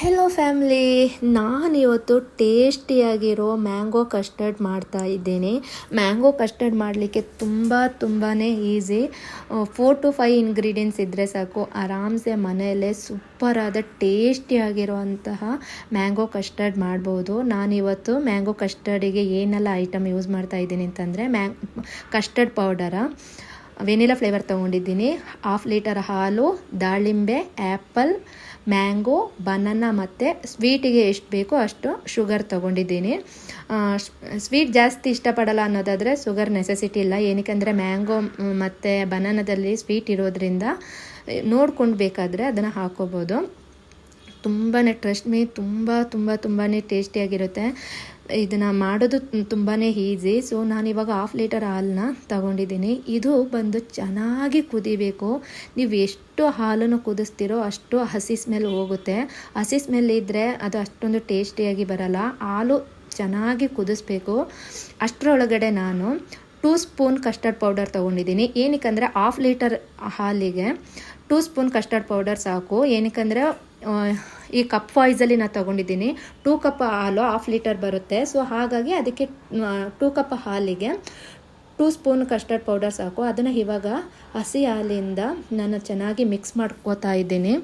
Hello family ನಾನಿವತ್ತು ಟೇಸ್ಟಿಯಾಗಿರೋ mango custard ಮಾಡ್ತಾ ಇದ್ದೇನೆ. ಮ್ಯಾಂಗೋ ಕಸ್ಟರ್ಡ್ ಮಾಡಲಿಕ್ಕೆ ತುಂಬ ತುಂಬಾ easy four to five ingredients ಇದ್ದರೆ ಸಾಕು. ಆರಾಮ್ಸೆ ಮನೆಯಲ್ಲೇ ಸೂಪರಾದ ಟೇಸ್ಟಿಯಾಗಿರುವಂತಹ ಮ್ಯಾಂಗೋ ಕಸ್ಟರ್ಡ್ ಮಾಡ್ಬೋದು. ನಾನಿವತ್ತು ಮ್ಯಾಂಗೋ ಕಸ್ಟರ್ಡಿಗೆ ಏನೆಲ್ಲ ಐಟಮ್ ಯೂಸ್ ಮಾಡ್ತಾ ಇದ್ದೀನಿ ಅಂತಂದರೆ mango custard powder vanilla flavour ತೊಗೊಂಡಿದ್ದೀನಿ. ಹಾಫ್ ಲೀಟರ್ ಹಾಲು, ದಾಳಿಂಬೆ ಆ್ಯಪಲ್ ಮ್ಯಾಂಗೋ, ಬನಾನ ಮತ್ತು ಸ್ವೀಟಿಗೆ ಎಷ್ಟು ಬೇಕೋ ಅಷ್ಟು ಶುಗರ್ ತೊಗೊಂಡಿದ್ದೀನಿ. ಸ್ವೀಟ್ ಜಾಸ್ತಿ ಇಷ್ಟಪಡಲ್ಲ ಅನ್ನೋದಾದರೆ ಶುಗರ್ ನೆಸೆಸಿಟಿ ಇಲ್ಲ. ಏನಕ್ಕೆ ಮ್ಯಾಂಗೋ, ಮತ್ತು ಬನಾನದಲ್ಲಿ ಸ್ವೀಟ್ ಇರೋದ್ರಿಂದ, ನೋಡ್ಕೊಂಡು ಬೇಕಾದರೆ ಅದನ್ನು ಹಾಕೋಬೋದು. ತುಂಬಾ ಟ್ರಸ್ಟ್ ಮೀ ತುಂಬ ತುಂಬ ತುಂಬಾ ಟೇಸ್ಟಿಯಾಗಿರುತ್ತೆ ಇದನ್ನು ಮಾಡೋದು ತುಂಬಾ ಈಸಿ ಸೊ ನಾನಿವಾಗ ಹಾಫ್ ಲೀಟರ್ ಹಾಲನ್ನ ತಗೊಂಡಿದ್ದೀನಿ. ಇದು ಬಂದು ಚೆನ್ನಾಗಿ ಕುದಿಬೇಕು. ನೀವು ಎಷ್ಟು ಹಾಲನ್ನು ಕುದಿಸ್ತೀರೋ ಅಷ್ಟು ಹಸಿ ಸ್ಮೆಲ್ ಹೋಗುತ್ತೆ. ಹಸಿ ಸ್ಮೆಲ್ ಇದ್ದರೆ ಅದು ಅಷ್ಟೊಂದು ಟೇಸ್ಟಿಯಾಗಿ ಬರಲ್ಲ. ಹಾಲು ಚೆನ್ನಾಗಿ ಕುದಿಸ್ಬೇಕು. ಅಷ್ಟರೊಳಗಡೆ ನಾನು ಟೂ ಸ್ಪೂನ್ ಕಸ್ಟರ್ಡ್ ಪೌಡರ್ ತೊಗೊಂಡಿದ್ದೀನಿ. ಏನಕ್ಕೆ ಹಾಫ್ ಲೀಟರ್ ಹಾಲಿಗೆ ಟೂ ಸ್ಪೂನ್ ಕಸ್ಟರ್ಡ್ ಪೌಡರ್ ಸಾಕು. ಏನಕ್ಕೆ ಈ ಕಪ್ ವಾಯ್ಸಲ್ಲಿ ನಾನು ತೊಗೊಂಡಿದ್ದೀನಿ. ಟೂ ಕಪ್ ಹಾಲು ಹಾಫ್ ಲೀಟರ್ ಬರುತ್ತೆ. ಸೊ ಹಾಗಾಗಿ ಅದಕ್ಕೆ ಟೂ ಕಪ್ ಹಾಲಿಗೆ ಟೂ ಸ್ಪೂನ್ ಕಸ್ಟರ್ಡ್ ಪೌಡರ್ ಸಾಕು. ಅದನ್ನು ಇವಾಗ ಹಸಿ ಹಾಲಿಂದ ನಾನು ಚೆನ್ನಾಗಿ ಮಿಕ್ಸ್ ಮಾಡ್ಕೋತಾ ಇದ್ದೀನಿ.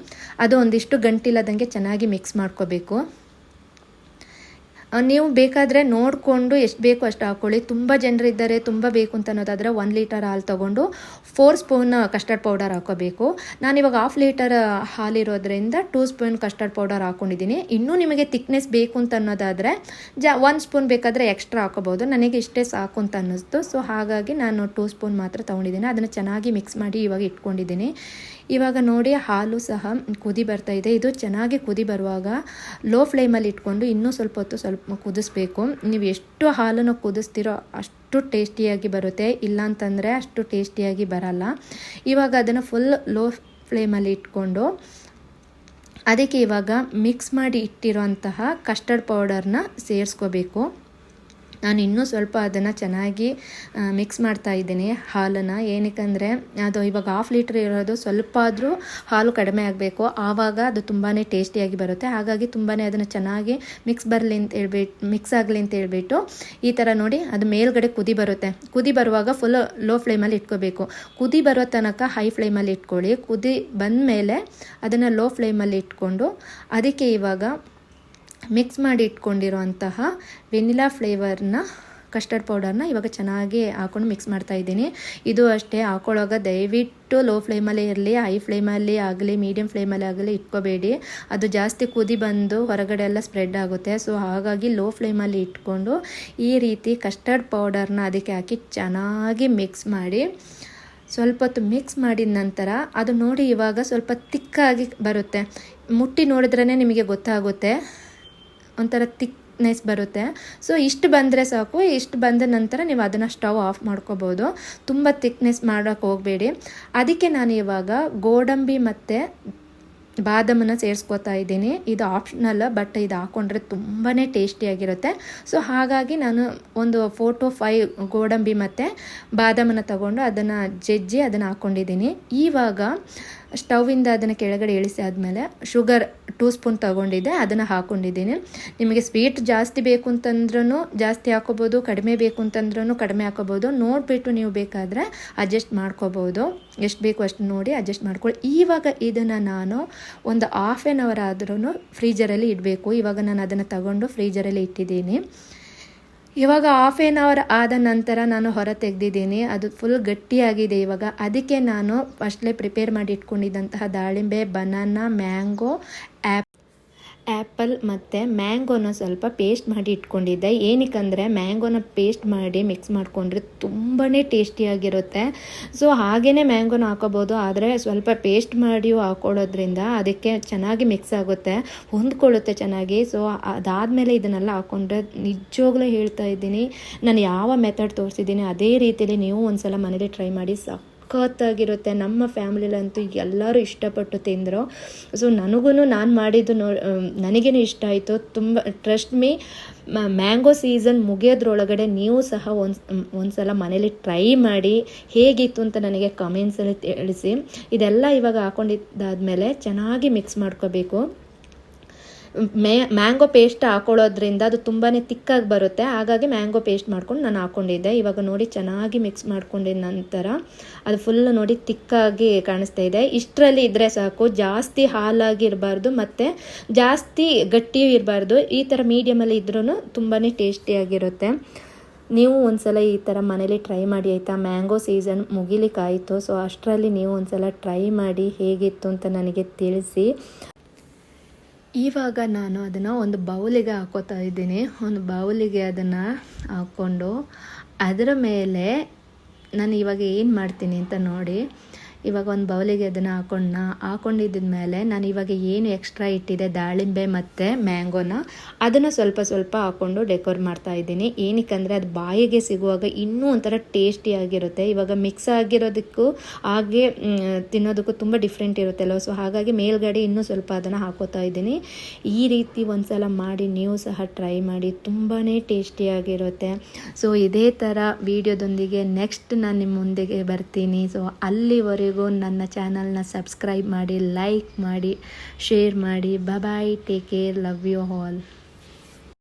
ಅದು ಒಂದಿಷ್ಟು ಗಂಟಿಲ್ಲದಂಗೆ ಚೆನ್ನಾಗಿ ಮಿಕ್ಸ್ ಮಾಡ್ಕೋಬೇಕು. ನೀವು ಬೇಕಾದರೆ ನೋಡಿಕೊಂಡು ಎಷ್ಟು ಬೇಕು ಅಷ್ಟು ಹಾಕ್ಕೊಳ್ಳಿ ತುಂಬ ಜನರಿದ್ದಾರೆ, ತುಂಬ ಬೇಕು ಅಂತ ಅನ್ನೋದಾದರೆ ಒನ್ ಲೀಟರ್ ಹಾಲು ತೊಗೊಂಡು ಫೋರ್ ಸ್ಪೂನ್ ಕಸ್ಟರ್ಡ್ ಪೌಡರ್ ಹಾಕೋಬೇಕು. ನಾನಿವಾಗ ಹಾಫ್ ಲೀಟರ್ ಹಾಲಿರೋದ್ರಿಂದ ಟೂ ಸ್ಪೂನ್ ಕಸ್ಟರ್ಡ್ ಪೌಡರ್ ಹಾಕ್ಕೊಂಡಿದ್ದೀನಿ ಇನ್ನೂ ನಿಮಗೆ ತಿಕ್ನೆಸ್ ಬೇಕು ಅಂತ ಅನ್ನೋದಾದರೆ ಜ, ಒಂದು ಸ್ಪೂನ್ ಬೇಕಾದರೆ ಎಕ್ಸ್ಟ್ರಾ ಹಾಕೋಬೋದು. ನನಗೆ ಇಷ್ಟೇ ಸಾಕು ಅಂತ ಅನ್ನಿಸ್ತು. ಸೊ ಹಾಗಾಗಿ ನಾನು ಟೂ ಸ್ಪೂನ್ ಮಾತ್ರ ತೊಗೊಂಡಿದ್ದೀನಿ. ಅದನ್ನು ಚೆನ್ನಾಗಿ ಮಿಕ್ಸ್ ಮಾಡಿ ಇವಾಗ ಇಟ್ಕೊಂಡಿದ್ದೀನಿ. ಇವಾಗ ನೋಡಿ, ಹಾಲು ಸಹ ಕುದಿ ಬರ್ತಾ ಇದೆ. ಇದು ಚೆನ್ನಾಗಿ ಕುದಿ ಬರುವಾಗ ಲೋ ಫ್ಲೇಮಲ್ಲಿ ಇಟ್ಕೊಂಡು ಇನ್ನೂ ಸ್ವಲ್ಪ ಹೊತ್ತು ಸ್ವಲ್ಪ ಕುದಿಸ್ಬೇಕು. ನೀವು ಎಷ್ಟು ಹಾಲನ್ನು ಕುದಿಸ್ತೀರೋ ಅಷ್ಟು ಟೇಸ್ಟಿಯಾಗಿ ಬರುತ್ತೆ. ಇಲ್ಲಾಂತಂದರೆ ಅಷ್ಟು ಟೇಸ್ಟಿಯಾಗಿ ಬರಲ್ಲ. ಇವಾಗ ಅದನ್ನು ಫುಲ್ ಲೋ ಫ್ಲೇಮಲ್ಲಿ ಇಟ್ಕೊಂಡು, ಅದಕ್ಕೆ ಇವಾಗ ಮಿಕ್ಸ್ ಮಾಡಿ ಇಟ್ಟಿರೋಂತಹ ಕಸ್ಟರ್ಡ್ ಪೌಡರ್ನ ಸೇರಿಸ್ಕೋಬೇಕು. ನಾನು ಇನ್ನೂ ಸ್ವಲ್ಪ ಅದನ್ನು ಚೆನ್ನಾಗಿ ಮಿಕ್ಸ್ ಮಾಡ್ತಾ ಇದ್ದೀನಿ ಹಾಲನ್ನು. ಏನಕ್ಕೆ ಅದು ಇವಾಗ ಹಾಫ್ ಲೀಟ್ರ್ ಇರೋದು ಸ್ವಲ್ಪ ಆದರೂ ಹಾಲು ಕಡಿಮೆ ಆಗಬೇಕು. ಆವಾಗ ಅದು ತುಂಬಾ ಟೇಸ್ಟಿಯಾಗಿ ಬರುತ್ತೆ. ಹಾಗಾಗಿ ತುಂಬಾ ಅದನ್ನು ಚೆನ್ನಾಗಿ ಮಿಕ್ಸ್ ಬರಲಿ ಅಂತ ಹೇಳ್ಬಿಟ್ಟು ಮಿಕ್ಸ್ ಆಗಲಿ ಅಂತ ಹೇಳ್ಬಿಟ್ಟು ಈ ಥರ ನೋಡಿ ಅದು ಮೇಲ್ಗಡೆ ಕುದಿ ಬರುತ್ತೆ. ಕುದಿ ಬರುವಾಗ ಫುಲ್ ಲೋ ಫ್ಲೇಮಲ್ಲಿ ಇಟ್ಕೋಬೇಕು. ಕುದಿ ಬರೋ ತನಕ ಹೈ ಫ್ಲೇಮಲ್ಲಿ ಇಟ್ಕೊಳ್ಳಿ. ಕುದಿ ಬಂದ ಮೇಲೆ ಅದನ್ನು ಲೋ ಫ್ಲೇಮಲ್ಲಿ ಇಟ್ಕೊಂಡು, ಅದಕ್ಕೆ ಇವಾಗ ಮಿಕ್ಸ್ ಮಾಡಿ ಇಟ್ಕೊಂಡಿರುವಂತಹ ವೆನಿಲಾ ಫ್ಲೇವರ್ನ ಕಸ್ಟರ್ಡ್ ಪೌಡರ್ನ ಇವಾಗ ಚೆನ್ನಾಗಿ ಹಾಕೊಂಡು ಮಿಕ್ಸ್ ಮಾಡ್ತಾ ಇದ್ದೀನಿ. ಇದು ಅಷ್ಟೇ ಹಾಕೊಳ್ಳೋವಾಗ ದಯವಿಟ್ಟು ಲೋ ಫ್ಲೇಮಲ್ಲೇ ಇರಲಿ ಹೈ ಫ್ಲೇಮಲ್ಲಿ ಆಗಲಿ ಮೀಡಿಯಮ್ ಫ್ಲೇಮಲ್ಲಿ ಆಗಲಿ ಇಟ್ಕೋಬೇಡಿ. ಅದು ಜಾಸ್ತಿ ಕುದಿ ಬಂದು ಹೊರಗಡೆ ಎಲ್ಲ ಸ್ಪ್ರೆಡ್ ಆಗುತ್ತೆ. ಸೊ ಹಾಗಾಗಿ ಲೋ ಫ್ಲೇಮಲ್ಲಿ ಇಟ್ಕೊಂಡು ಈ ರೀತಿ ಕಸ್ಟರ್ಡ್ ಪೌಡರ್ನ ಅದಕ್ಕೆ ಹಾಕಿ ಚೆನ್ನಾಗಿ ಮಿಕ್ಸ್ ಮಾಡಿ. ಸ್ವಲ್ಪ ಹೊತ್ತು ಮಿಕ್ಸ್ ಮಾಡಿದ ನಂತರ ಅದು ನೋಡಿ ಇವಾಗ ಸ್ವಲ್ಪ ತಿಕ್ಕಾಗಿ ಬರುತ್ತೆ. ಮುಟ್ಟಿ ನೋಡಿದ್ರೇ ನಿಮಗೆ ಗೊತ್ತಾಗುತ್ತೆ. ಒಂಥರ ತಿಕ್ನೆಸ್ ಬರುತ್ತೆ. ಸೊ ಇಷ್ಟು ಬಂದರೆ ಸಾಕು, ಇಷ್ಟು ಬಂದ ನಂತರ ನೀವು ಅದನ್ನು ಸ್ಟವ್ ಆಫ್ ಮಾಡ್ಕೋಬೋದು. ತುಂಬ ತಿಕ್ನೆಸ್ ಮಾಡೋಕ್ಕೆ ಹೋಗಬೇಡಿ. ಅದಕ್ಕೆ ನಾನು ಇವಾಗ ಗೋಡಂಬಿ ಮತ್ತು ಬಾದಾಮನ್ನು ಸೇರಿಸ್ಕೋತಾ ಇದ್ದೀನಿ. ಇದು ಆಪ್ಷನಲ್ ಬಟ್ ಇದು ಹಾಕ್ಕೊಂಡ್ರೆ ತುಂಬಾ ಟೇಸ್ಟಿಯಾಗಿರುತ್ತೆ ಸೊ ಹಾಗಾಗಿ ನಾನು ಒಂದು ಫೋರ್ ಟು ಫೈವ್ ಗೋಡಂಬಿ ಮತ್ತು ಬಾದಾಮನ್ನು ತಗೊಂಡು ಅದನ್ನು ಜಜ್ಜಿ ಅದನ್ನು ಹಾಕ್ಕೊಂಡಿದ್ದೀನಿ ಇವಾಗ ಸ್ಟವ್ವಿಂದ ಅದನ್ನು ಕೆಳಗಡೆ ಇಳಿಸಿ ಆದಮೇಲೆ ಶುಗರ್ ಟೂ ಸ್ಪೂನ್ ತೊಗೊಂಡಿದ್ದೆ, ಅದನ್ನು ಹಾಕೊಂಡಿದ್ದೀನಿ. ನಿಮಗೆ ಸ್ವೀಟ್ ಜಾಸ್ತಿ ಬೇಕು ಅಂತಂದ್ರೂ ಜಾಸ್ತಿ ಹಾಕೋಬೋದು, ಕಡಿಮೆ ಬೇಕು ಅಂತಂದ್ರೂ ಕಡಿಮೆ ಹಾಕೋಬೋದು. ನೋಡಿಬಿಟ್ಟು ನೀವು ಬೇಕಾದರೆ ಅಡ್ಜಸ್ಟ್ ಮಾಡ್ಕೋಬೋದು. ಎಷ್ಟು ಬೇಕು ಅಷ್ಟು ನೋಡಿ ಅಡ್ಜಸ್ಟ್ ಮಾಡ್ಕೊಳ್ಳಿ ಇವಾಗ ಇದನ್ನು ನಾನು ಒಂದು ಹಾಫ್ ಆನ್ ಅವರ್ ಆದ್ರೂ ಫ್ರೀಜರಲ್ಲಿ ಇಡಬೇಕು. ಇವಾಗ ನಾನು ಅದನ್ನು ತಗೊಂಡು ಫ್ರೀಜರಲ್ಲಿ ಇಟ್ಟಿದ್ದೀನಿ. ಇವಾಗ ಹಾಫ್ ಆನ್ ಅವರ್ ಆದ ನಂತರ ನಾನು ಹೊರ ತೆಗೆದಿದ್ದೀನಿ. ಅದು ಫುಲ್ ಗಟ್ಟಿಯಾಗಿದೆ ಇವಾಗ. ಅದಕ್ಕೆ ನಾನು ಫಸ್ಟ್ಲೇ ಪ್ರಿಪೇರ್ ಮಾಡಿ ಇಟ್ಕೊಂಡಿದ್ದಂತಹ ದಾಳಿಂಬೆ ಬನಾನಾ ಮ್ಯಾಂಗೋ ಆ್ಯಪ್ ಆ್ಯಪಲ್ ಮತ್ತು ಮ್ಯಾಂಗೋನ ಸ್ವಲ್ಪ ಪೇಸ್ಟ್ ಮಾಡಿ ಇಟ್ಕೊಂಡಿದ್ದೆ. ಏನಕ್ಕಂದರೆ ಮ್ಯಾಂಗೋನ ಪೇಸ್ಟ್ ಮಾಡಿ ಮಿಕ್ಸ್ ಮಾಡಿಕೊಂಡ್ರೆ ತುಂಬಾ ಟೇಸ್ಟಿಯಾಗಿರುತ್ತೆ ಸೊ ಹಾಗೇ ಮ್ಯಾಂಗೋನ ಹಾಕೋಬೋದು. ಆದರೆ ಸ್ವಲ್ಪ ಪೇಸ್ಟ್ ಮಾಡಿ ಹಾಕೊಳ್ಳೋದ್ರಿಂದ ಅದಕ್ಕೆ ಚೆನ್ನಾಗಿ ಮಿಕ್ಸ್ ಆಗುತ್ತೆ, ಹೊಂದ್ಕೊಳ್ಳುತ್ತೆ ಚೆನ್ನಾಗಿ. ಸೊ ಅದಾದಮೇಲೆ ಇದನ್ನೆಲ್ಲ ಹಾಕ್ಕೊಂಡ್ರೆ ನಿಜವಾಗ್ಲೂ ಹೇಳ್ತಾ ಇದ್ದೀನಿ, ನಾನು ಯಾವ ಮೆಥಡ್ ತೋರಿಸಿದ್ದೀನಿ ಅದೇ ರೀತಿಯಲ್ಲಿ ನೀವು ಒಂದು ಸಲ ಮನೇಲಿ ಟ್ರೈ ಮಾಡಿ ಸಾಕು. ಸಖತ್ತಾಗಿರುತ್ತೆ. ನಮ್ಮ ಫ್ಯಾಮಿಲಿಲಂತೂ ಎಲ್ಲರೂ ಇಷ್ಟಪಟ್ಟು ತಿಂದರು. ಸೊ ನನಗೂ ನಾನು ಮಾಡಿದ್ದು ನೋ ನನಗೇನು ಇಷ್ಟ ಆಯಿತು. ತುಂಬ ಟ್ರಸ್ಟ್ ಮೀ ಮ್ಯಾಂಗೋ ಸೀಸನ್ ಮುಗಿಯೋದ್ರೊಳಗಡೆ ನೀವು ಸಹ ಒಂದು ಒಂದು ಸಲ ಮನೇಲಿ ಟ್ರೈ ಮಾಡಿ ಹೇಗಿತ್ತು ಅಂತ ನನಗೆ ಕಮೆಂಟ್ಸಲ್ಲಿ ತಿಳಿಸಿ. ಇದೆಲ್ಲ ಇವಾಗ ಹಾಕೊಂಡಿದ್ದಾದಮೇಲೆ ಚೆನ್ನಾಗಿ ಮಿಕ್ಸ್ ಮಾಡ್ಕೋಬೇಕು. ಮೇ, ಮ್ಯಾಂಗೋ ಪೇಸ್ಟ್ ಹಾಕೊಳ್ಳೋದ್ರಿಂದ ಅದು ತುಂಬಾ ತಿಕ್ಕಾಗಿ ಬರುತ್ತೆ. ಹಾಗಾಗಿ ಮ್ಯಾಂಗೋ ಪೇಸ್ಟ್ ಮಾಡ್ಕೊಂಡು ನಾನು ಹಾಕ್ಕೊಂಡಿದ್ದೆ ಇವಾಗ ನೋಡಿ ಚೆನ್ನಾಗಿ ಮಿಕ್ಸ್ ಮಾಡ್ಕೊಂಡಿದ್ದ ನಂತರ ಅದು ಫುಲ್ ನೋಡಿ ತಿಕ್ಕಾಗಿ ಕಾಣಿಸ್ತಾ ಇದೆ. ಇಷ್ಟರಲ್ಲಿ ಇದ್ದರೆ ಸಾಕು. ಜಾಸ್ತಿ ಹಾಲಾಗಿರಬಾರ್ದು ಮತ್ತು ಜಾಸ್ತಿ ಗಟ್ಟಿ ಇರಬಾರ್ದು. ಈ ಥರ ಮೀಡಿಯಮಲ್ಲಿ ಇದ್ರೂ ತುಂಬಾ ಟೇಸ್ಟಿಯಾಗಿರುತ್ತೆ ನೀವು ಒಂದ್ಸಲ ಈ ಥರ ಮನೇಲಿ ಟ್ರೈ ಮಾಡಿ ಆಯಿತಾ? Mango season ಮುಗಿಲಿಕ್ಕಾಯಿತು. ಸೊ ಅಷ್ಟರಲ್ಲಿ ನೀವು ಒಂದ್ಸಲ ಟ್ರೈ ಮಾಡಿ ಹೇಗಿತ್ತು ಅಂತ ನನಗೆ ತಿಳಿಸಿ. ಇವಾಗ ನಾನು ಅದನ್ನು ಒಂದು ಬೌಲಿಗೆ ಹಾಕೋತಾ ಇದ್ದೀನಿ. ಒಂದು ಬೌಲಿಗೆ ಅದನ್ನು ಹಾಕ್ಕೊಂಡು ಅದರ ಮೇಲೆ ನಾನು ಇವಾಗ ಏನು ಮಾಡ್ತೀನಿ ಅಂತ ನೋಡಿ. ಇವಾಗ ಒಂದು ಬೌಲಿಗೆ ಅದನ್ನು ಹಾಕೊಂಡ ಹಾಕೊಂಡಿದ್ದ ನಾನು ಇವಾಗ ಏನು ಎಕ್ಸ್ಟ್ರಾ ಇಟ್ಟಿದೆ ದಾಳಿಂಬೆ ಮತ್ತು ಮ್ಯಾಂಗೋನ ಅದನ್ನು ಸ್ವಲ್ಪ ಸ್ವಲ್ಪ ಹಾಕ್ಕೊಂಡು ಡೆಕೋರ್ ಮಾಡ್ತಾ ಇದ್ದೀನಿ. ಏನಕ್ಕಂದರೆ ಅದು ಬಾಯಿಗೆ ಸಿಗುವಾಗ ಇನ್ನೂ ಒಂಥರ ಟೇಸ್ಟಿಯಾಗಿರುತ್ತೆ ಇವಾಗ ಮಿಕ್ಸ್ ಆಗಿರೋದಕ್ಕೂ ಹಾಗೆ ತಿನ್ನೋದಕ್ಕೂ ತುಂಬ ಡಿಫ್ರೆಂಟ್ ಇರುತ್ತಲ್ವ ಸೊ ಹಾಗಾಗಿ ಮೇಲ್ಗಡೆ ಇನ್ನೂ ಸ್ವಲ್ಪ ಅದನ್ನು ಹಾಕೋತಾ ಇದ್ದೀನಿ. ಈ ರೀತಿ ಒಂದ್ಸಲ ಮಾಡಿ ನೀವು ಸಹ ಟ್ರೈ ಮಾಡಿ ತುಂಬಾ ಟೇಸ್ಟಿಯಾಗಿರುತ್ತೆ ಸೊ ಇದೇ ಥರ ವಿಡಿಯೋದೊಂದಿಗೆ ನೆಕ್ಸ್ಟ್ ನಾನು ನಿಮ್ಮ ಮುಂದೆಗೆ ಬರ್ತೀನಿ. ಸೊ ಅಲ್ಲಿವರೆಗೂ ನನ್ನ ಚಾನಲ್ನ ಸಬ್ಸ್ಕ್ರೈಬ್ ಮಾಡಿ ಲೈಕ್ ಮಾಡಿ ಶೇರ್ ಮಾಡಿ. Bye take care love you all